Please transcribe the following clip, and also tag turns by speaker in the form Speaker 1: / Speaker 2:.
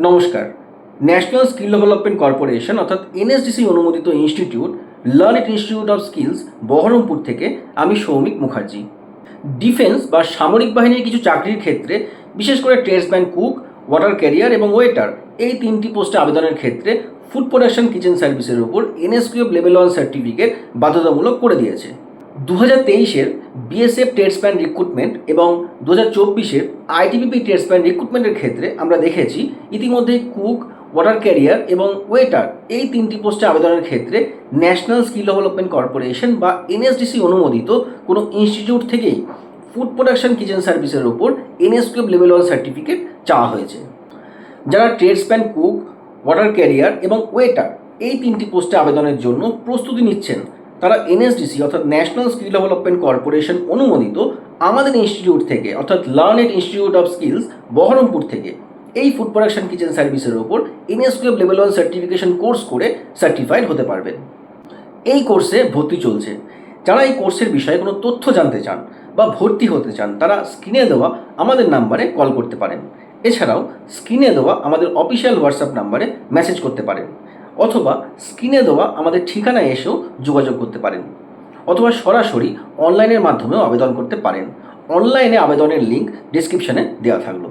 Speaker 1: নমস্কার। National skill development corporation অর্থাৎ NSDC অনুমোদিত institute, learn it institute of skills, Baharampur থেকে আমি সৌমিক মুখার্জি। ডিফেন্স বা সামরিক বাহিনীর কিছু চাকরির ক্ষেত্রে, বিশেষ করে ট্রেডসম্যান কুক, ওয়াটার ক্যারিয়ার এবং ওয়েটার, এই তিনটি পোস্টে আবেদনের ক্ষেত্রে ফুড প্রোডাকশন কিচেন সার্ভিসের উপর এনএসকিউএফ লেভেল ওয়ান সার্টিফিকেট বাধ্যতামূলক করে দিয়েছে। দু হাজার তেইশের বিএসএফ ট্রেডসম্যান রিক্রুটমেন্ট এবং দু হাজার চব্বিশের আইটিপিপি ট্রেডসম্যান রিক্রুটমেন্টের ক্ষেত্রে আমরা দেখেছি ইতিমধ্যেই কুক ওয়াটার ক্যারিয়ার এবং ওয়েটার এই তিনটি পোস্টে আবেদনের ক্ষেত্রে ন্যাশনাল স্কিল ডেভেলপমেন্ট কর্পোরেশন বা এনএসডিসি অনুমোদিত কোনো ইনস্টিটিউট থেকেই ফুড প্রোডাকশন কিচেন সার্ভিসের ওপর এনএসকিউএফ লেভেল ওয়ান সার্টিফিকেট চাওয়া হয়েছে। যারা ট্রেডসম্যান কুক ওয়াটার ক্যারিয়ার এবং ওয়েটার এই তিনটি পোস্টে আবেদনের জন্য প্রস্তুতি নিচ্ছেন তারা এনএসডিসি অর্থাৎ ন্যাশনাল স্কিল ডেভেলপমেন্ট কর্পোরেশন অনুমোদিত আমাদের ইনস্টিটিউট থেকে, অর্থাৎ learn institute of skills Baharampur থেকে এই ফুড প্রোডাকশন কিচেন সার্ভিসের ওপর NSQF level one certification course করে সার্টিফাইড হতে পারবেন। এই কোর্সে ভর্তি চলছে। যারা এই কোর্সের বিষয়ে কোনো তথ্য জানতে চান বা ভর্তি হতে চান, তারা স্ক্রিনে দেওয়া আমাদের নাম্বারে কল করতে পারেন। এছাড়াও স্ক্রিনে দেওয়া আমাদের অফিসিয়াল হোয়াটসঅ্যাপ নাম্বারে মেসেজ করতে পারেন। অথবা স্ক্রিনে দেওয়া আমাদের ঠিকানায় এসেও যোগাযোগ করতে পারেন। অথবা সরাসরি অনলাইনের মাধ্যমেও আবেদন করতে পারেন। অনলাইনে আবেদনের লিঙ্ক ডিসক্রিপশানে দেওয়া থাকল।